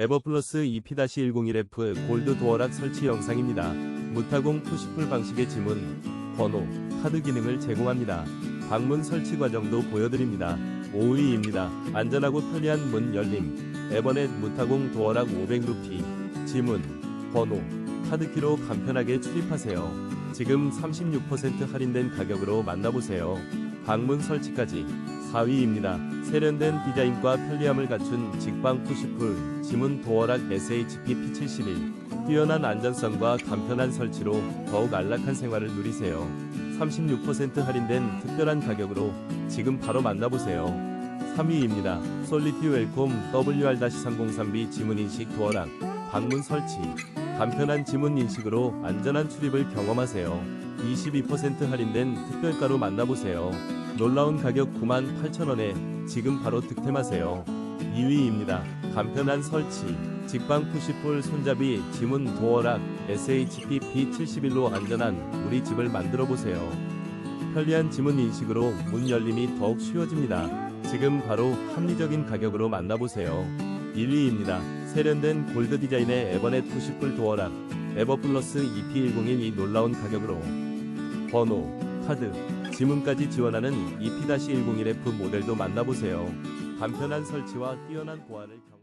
에버플러스 EP-101F 골드 도어락 설치 영상입니다. 무타공 푸시풀 방식의 지문, 번호, 카드 기능을 제공합니다. 방문 설치 과정도 보여드립니다. 5위입니다. 안전하고 편리한 문 열림, 에버넷 무타공 도어락 500루피, 지문, 번호, 카드키로 간편하게 출입하세요. 지금 36% 할인된 가격으로 만나보세요. 방문 설치까지 4위입니다. 세련된 디자인과 편리함을 갖춘 직방 푸시풀 지문 도어락 SHP P71 뛰어난 안전성과 간편한 설치로 더욱 안락한 생활을 누리세요. 36% 할인된 특별한 가격으로 지금 바로 만나보세요. 3위입니다. 솔리티 웰콤 WR-303B 지문 인식 도어락 방문 설치 간편한 지문 인식으로 안전한 출입을 경험하세요. 22% 할인된 특별가로 만나보세요. 놀라운 가격 98,000원에 지금 바로 득템하세요. 2위입니다. 간편한 설치, 직방 푸시풀 손잡이 지문 도어락 SHP B71로 안전한 우리 집을 만들어 보세요. 편리한 지문 인식으로 문 열림이 더욱 쉬워집니다. 지금 바로 합리적인 가격으로 만나보세요. 1위입니다. 세련된 골드 디자인의 에버넷 푸시풀 도어락 에버플러스 EP101 이 놀라운 가격으로 번호, 카드, 지문까지 지원하는 EP-101F 모델도 만나보세요. 간편한 설치와 뛰어난 보안을 경...